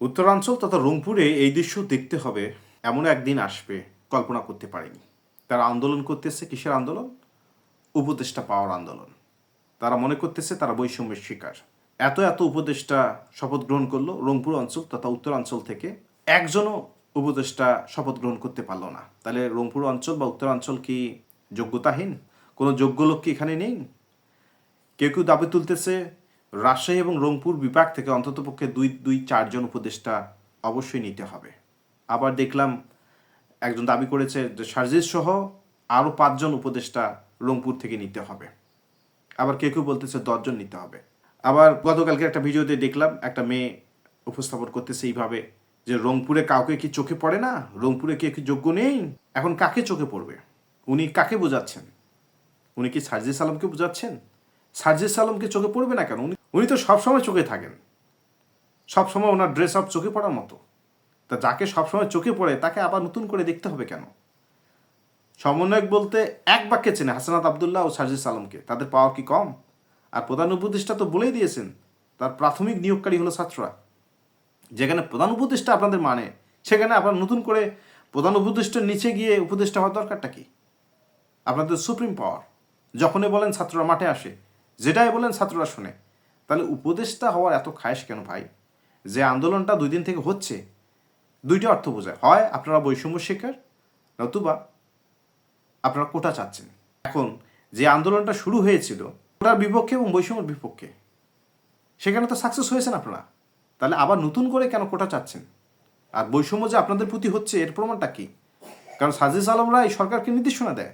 উত্তরাঞ্চল তথা রংপুরে এই দৃশ্য দেখতে হবে। এমন একদিন আসবে, কল্পনা করতে পারেনি। তারা আন্দোলন করতেছে কিসের আন্দোলন? উপদেষ্টা পাওয়ার আন্দোলন। তারা মনে করতেছে তারা বৈষম্যের শিকার। এত এত উপদেষ্টা শপথ গ্রহণ করল রংপুর অঞ্চল তথা উত্তরাঞ্চল থেকে। একজনও উপদেষ্টা শপথ গ্রহণ করতে পারল না। তাহলে রংপুর অঞ্চল বা উত্তরাঞ্চল কি যোগ্যতাহীন? কোনো যোগ্য লোক কি এখানে নেই? কেউ কেউ দাবি তুলতেছে রাজশাহী এবং রংপুর বিভাগ থেকে অন্ততপক্ষে দুই দুই, চারজন উপদেষ্টা অবশ্যই নিতে হবে। আবার দেখলাম একজন দাবি করেছে যে সার্জিস সহ আরও পাঁচজন উপদেষ্টা রংপুর থেকে নিতে হবে। আবার কেউ কেউ বলতেছে দশজন নিতে হবে। আবার গতকালকে একটা ভিডিওতে দেখলাম একটা মেয়ে উপস্থাপন করতেছে এইভাবে যে রংপুরে কাউকে কি চোখে পড়ে না? রংপুরে কে কি যোগ্য নেই? এখন কাকে চোখে পড়বে? উনি কাকে বোঝাচ্ছেন? উনি কি সার্জিস আলমকে বোঝাচ্ছেন? সার্জিস আলমকে চোখে পড়বে না কেন? উনি উনি তো সবসময় চোখে থাকেন। সবসময় ওনার ড্রেস আপ চোখে পড়ার মতো। তা যাকে সবসময় চোখে পড়ে, তাকে আবার নতুন করে দেখতে হবে কেন? সমন্বয়ক বলতে এক বাক্যে চেনে, হাসানাত আবদুল্লাহ ও সার্জিস আলমকে তাদের পাওয়ার কি কম? আর প্রধান উপদেষ্টা তো বলেই দিয়েছেন, তার প্রাথমিক নিয়োগকারী হলো ছাত্ররা। যেখানে প্রধান উপদেষ্টা আপনাদের মানে সেখানে আপনার নতুন করে প্রধান উপদেষ্টার নিচে গিয়ে উপদেষ্টা হওয়ার দরকারটা কি? আপনাদের সুপ্রিম পাওয়ার যখনই বলেন ছাত্ররা মাঠে আসে, যেটাই বলেন ছাত্ররা শুনে। তাহলে উপদেষ্টা হওয়ার এত খায়েশ কেন ভাই? যে আন্দোলনটা দুই দিন থেকে হচ্ছে, দুইটা অর্থ বোঝায়। হয় আপনারা বৈষম্য শিকার নতুবা আপনারা কোটা চাচ্ছেন। এখন যে আন্দোলনটা শুরু হয়েছিল, কোটার বিপক্ষে এবং বৈষম্যের বিপক্ষে, সেখানে তো সাকসেস হয়েছেন আপনারা। তাহলে আবার নতুন করে কেন কোটা চাচ্ছেন? আর বৈষম্য যে আপনাদের প্রতি হচ্ছে, এর প্রমাণটা কি? কারণ সাজিস আলমরা এই সরকারকে নির্দেশনা দেয়,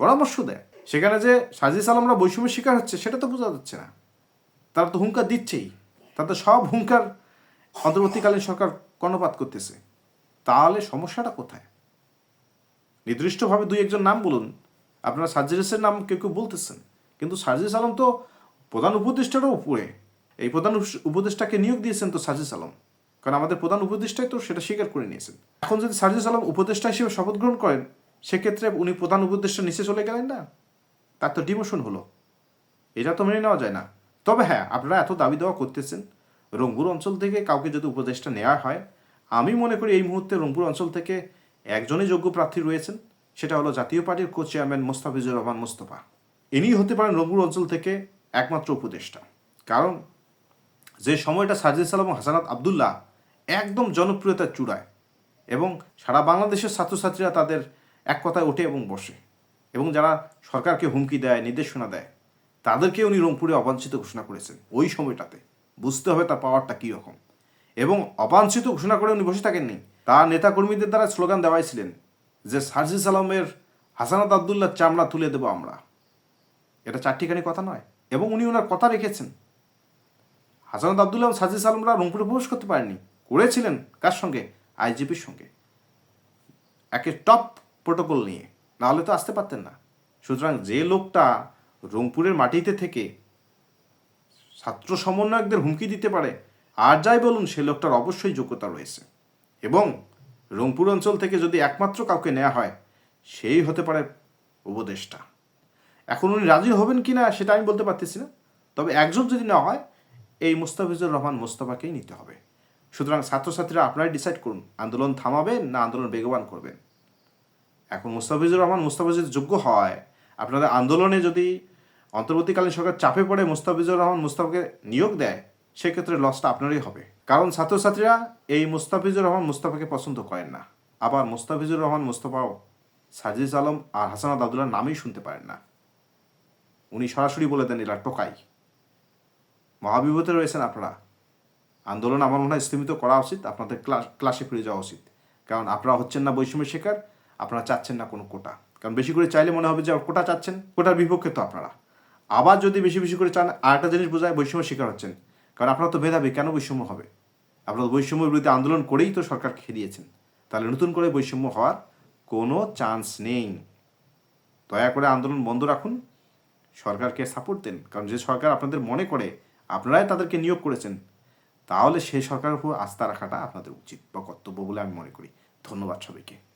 পরামর্শ দেয়। সেখানে যে সাজিস আলমরা বৈষম্যের শিকার হচ্ছে, সেটা তো বোঝা যাচ্ছে না। তারা তো হুঙ্কার দিচ্ছেই। তাদের সব হুঙ্কার অন্তর্বর্তীকালীন সরকার কর্ণপাত করতেছে। তাহলে সমস্যাটা কোথায়? নির্দিষ্টভাবে দুই একজন নাম বলুন। আপনারা সার্জিসের নাম কেউ কেউ বলতেছেন। কিন্তু সার্জিস আলম তো প্রধান উপদেষ্টারও উপরে। এই প্রধান উপদেষ্টাকে নিয়োগ দিয়েছেন তো সার্জিস আলম। কারণ আমাদের প্রধান উপদেষ্টাই তো সেটা স্বীকার করে নিয়েছেন। এখন যদি সার্জিস আলম উপদেষ্টা হিসেবে শপথ গ্রহণ করেন, সেক্ষেত্রে উনি প্রধান উপদেষ্টা নিচে চলে গেলেন না? তার তো ডিমোশন হলো। এটা তো মেনে নেওয়া যায় না। তবে হ্যাঁ আপনারা এত দাবি দেওয়া করতেছেন, রংপুর অঞ্চল থেকে কাউকে যদি উপদেষ্টা নেওয়া হয়, আমি মনে করি এই মুহূর্তে রংপুর অঞ্চল থেকে একজনই যোগ্য প্রার্থী রয়েছেন, সেটা হলো জাতীয় পার্টির কো চেয়ারম্যান মোস্তাফিজুর রহমান মোস্তফা। ইনি হতে পারেন রংপুর অঞ্চল থেকে একমাত্র উপদেষ্টা। কারণ যে সময়টা সার্জিস সালাম হাসানাত আবদুল্লাহ একদম জনপ্রিয়তার চূড়ায় এবং সারা বাংলাদেশের ছাত্রছাত্রীরা তাদের এক কথায় ওঠে এবং বসে। এবং যারা সরকারকে হুমকি দেয়, নির্দেশনা দেয় তাদেরকে উনি রংপুরে অবাঞ্ছিত ঘোষণা করেছেন ওই সময়টাতে। বুঝতে হবে তার পাওয়ারটা কী রকম। এবং অবাঞ্ছিত ঘোষণা করে উনি বসে থাকেননি। তার নেতাকর্মীদের দ্বারা স্লোগান দেওয়াইছিলেন যে সার্জিস আলমের হাসানাত আবদুল্লাহ চামড়া তুলে দেবো আমরা। এটা চারটিখানি কথা নয়। এবং উনি ওনার কথা রেখেছেন। হাসানাত আবদুল্লাহ এবং সাজিস আলমরা রংপুরে প্রবেশ করতে পারেননি। করেছিলেন কার সঙ্গে? আইজিপির সঙ্গে। একে টপ প্রোটোকল নিয়ে। নাহলে তো আসতে পারতেন না। সুতরাং যে লোকটা রংপুরের মাটিতে থেকে ছাত্র সমন্বয়কদের হুমকি দিতে পারে। আর যাই বলুন, সে লোকটার অবশ্যই যোগ্যতা রয়েছে। এবং রংপুর অঞ্চল থেকে যদি একমাত্র কাউকে নেওয়া হয়, সেই হতে পারে উপদেষ্টা। এখন উনি রাজি হবেন কি না, সেটা আমি বলতে পারতেছি না। তবে একজন যদি নেওয়া হয়, এই মুস্তাফিজুর রহমান মোস্তফাকেই নিতে হবে। সুতরাং ছাত্রছাত্রীরা আপনারাই ডিসাইড করুন, আন্দোলন থামাবেন না আন্দোলন বেগবান করবেন। এখন মুস্তাফিজুর রহমান মুস্তাফা যদি যোগ্য হয়। আপনাদের আন্দোলনে যদি অন্তর্বর্তীকালীন সরকার চাপে পড়ে মুস্তাফিজুর রহমান মুস্তাফাকে নিয়োগ দেয়, সেক্ষেত্রে লসটা আপনারই হবে। কারণ ছাত্রছাত্রীরা এই মুস্তাফিজুর রহমান মুস্তাফাকে পছন্দ করেন না। আবার মুস্তাফিজুর রহমান মুস্তাফাও সাজিজ আলম আর হাসানাত আবদুল্লার নামই শুনতে পারেন না। উনি সরাসরি বলে দেন, এরা টোকাই। মহাবিপদে রয়েছেন আপনারা। আন্দোলন আমার মনে হয় স্থিমিত করা উচিত, আপনাদের ক্লাস, ক্লাসে ফিরে যাওয়া উচিত। কারণ আপনারা হচ্ছেন না বৈষম্যের শিকার, আপনারা চাচ্ছেন না কোনো কোটা। কারণ বেশি করে চাইলে মনে হবে যে কোটা চাচ্ছেন, কোটার বিপক্ষে তো আপনারা। আবার যদি বেশি বেশি করে চান আর একটা জিনিস বোঝায় বৈষম্য শিকার হচ্ছেন। কারণ আপনারা তো মেধাবী কেন বৈষম্য হবে? আপনারা বৈষম্যের বিরুদ্ধে আন্দোলন করেই তো সরকার খেয়ে দিয়েছেন। তাহলে নতুন করে বৈষম্য হওয়ার কোনো চান্স নেই। দয়া করে আন্দোলন বন্ধ রাখুন। সরকারকে সাপোর্ট দেন। কারণ যে সরকার আপনাদের মনে করে, আপনারাই তাদেরকে নিয়োগ করেছেন, তাহলে সেই সরকারের উপর আস্থা রাখাটা আপনাদের উচিত বা কর্তব্য বলে আমি মনে করি। ধন্যবাদ সবাইকে।